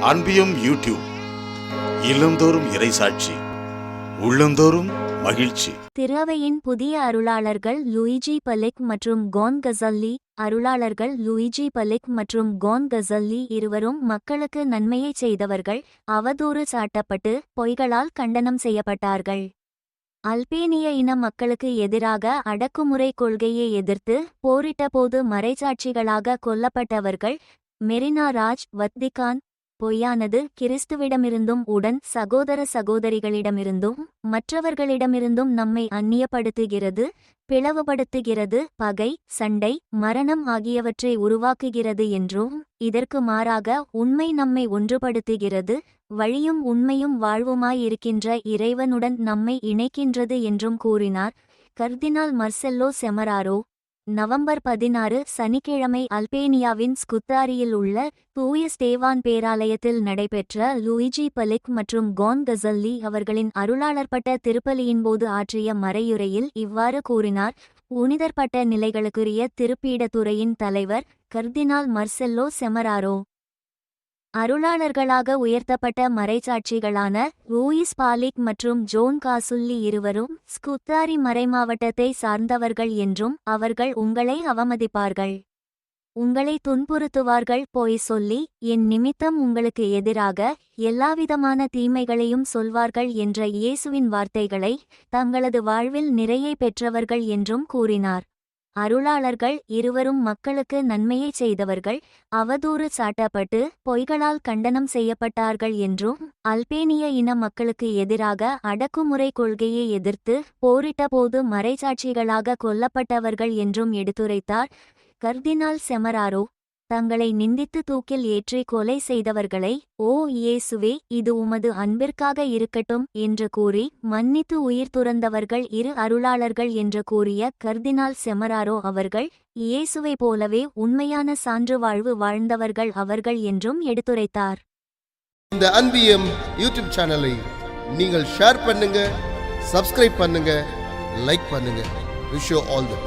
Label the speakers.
Speaker 1: அன்பியும் YouTube இல்லந்தோறும் இறைசாட்சி உள்ளந்தோறும் மகிழ்ச்சி.
Speaker 2: திருவையின் புதிய அருளாளர்கள் லூயிஜி பலிக் மற்றும் கோன் கசல்லி. அருளாளர்கள் லூயிஜி பலிக் மற்றும் கோன் கசல்லி இருவரும் மக்களுக்கு நன்மையை செய்தவர்கள் அவதூறு சாட்டப்பட்டு பொய்களால் கண்டனம் செய்யப்பட்டார்கள். அல்பேனிய இன மக்களுக்கு எதிராக அடக்குமுறை கொள்கையை எதிர்த்து போரிட்டபோது மறைச்சாட்சிகளாக கொல்லப்பட்டவர்கள் மெரினா ராஜ் வத்திகான் பொய்யானது கிறிஸ்துவிடமிருந்தும் உடன் சகோதர சகோதரிகளிடமிருந்தும் மற்றவர்களிடமிருந்தும் நம்மை அந்நியப்படுத்துகிறது பிளவுபடுத்துகிறது பகை சண்டை மரணம் ஆகியவற்றை உருவாக்குகிறது என்றும் இதற்கு மாறாக உண்மை நம்மை ஒன்றுபடுத்துகிறது வழியும் உண்மையும் வாழ்வுமாயிருக்கின்ற இறைவனுடன் நம்மை இணைக்கின்றது என்றும் கூறினார். கர்தினால் மர்செல்லோ செமராரோ நவம்பர் பதினாறு சனிக்கிழமை அல்பேனியாவின் ஸ்குத்தாரியில் உள்ள தூய ஸ்டேவான் பேராலயத்தில் நடைபெற்ற லூயிஜி பலிக் மற்றும் கோன் கசல்லி அவர்களின் அருளாளர்பட்ட திருப்பலியின்போது ஆற்றிய மறையுரையில் இவ்வாறு கூறினார். புனிதர்பட்ட நிலைகளுக்குரிய திருப்பீடத்துறையின் தலைவர் கர்தினால் மர்செல்லோ செமராரோ அருளாளர்களாக உயர்த்தப்பட்ட மறைச்சாட்சிகளான லூயிஸ் பாலிக் மற்றும் ஜோன் காசுல்லி இருவரும் ஸ்குத்தாரி மறைமாவட்டத்தை சார்ந்தவர்கள் என்றும் அவர்கள் உங்களை அவமதிப்பார்கள். உங்களை துன்புறுத்துவார்கள் போய் சொல்லி என் நிமித்தம் உங்களுக்கு எதிராக எல்லாவிதமான தீமைகளையும் சொல்வார்கள் என்ற இயேசுவின் வார்த்தைகளை தங்களது வாழ்வில் நிறைய பெற்றவர்கள் என்றும் கூறினார். அருளாளர்கள் இருவரும் மக்களுக்கு நன்மையைச் செய்தவர்கள் அவதூறு சாட்டப்பட்டு பொய்களால் கண்டனம் செய்யப்பட்டார்கள் என்றும் அல்பேனிய இன மக்களுக்கு எதிராக அடக்குமுறை கொள்கையை எதிர்த்து போரிட்டபோது மறைசாட்சிகளாக கொல்லப்பட்டவர்கள் என்றும் எடுத்துரைத்தார். கர்தினால் செமராரோ தங்களை நிந்தித்து தூக்கில் ஏற்றி கொலை செய்தவர்களை ஓ இயேசுவே இது உமது அன்பிற்காக இருக்கட்டும் என்று கூறி மன்னித்து உயிர் துறந்தவர்கள் இரு அருளாளர்கள் என்று கூறிய கர்தினால் செமராரோ அவர்கள் இயேசுவை போலவே உண்மையான சான்று வாழ்வு வாழ்ந்தவர்கள் அவர்கள் என்றும் எடுத்துரைத்தார்.
Speaker 3: இந்த அன்பியம் யூடியூப் சேனலை நீங்கள் ஷேர் பண்ணுங்க சப்ஸ்கிரைப் பண்ணுங்க லைக் பண்ணுங்க. Wish all the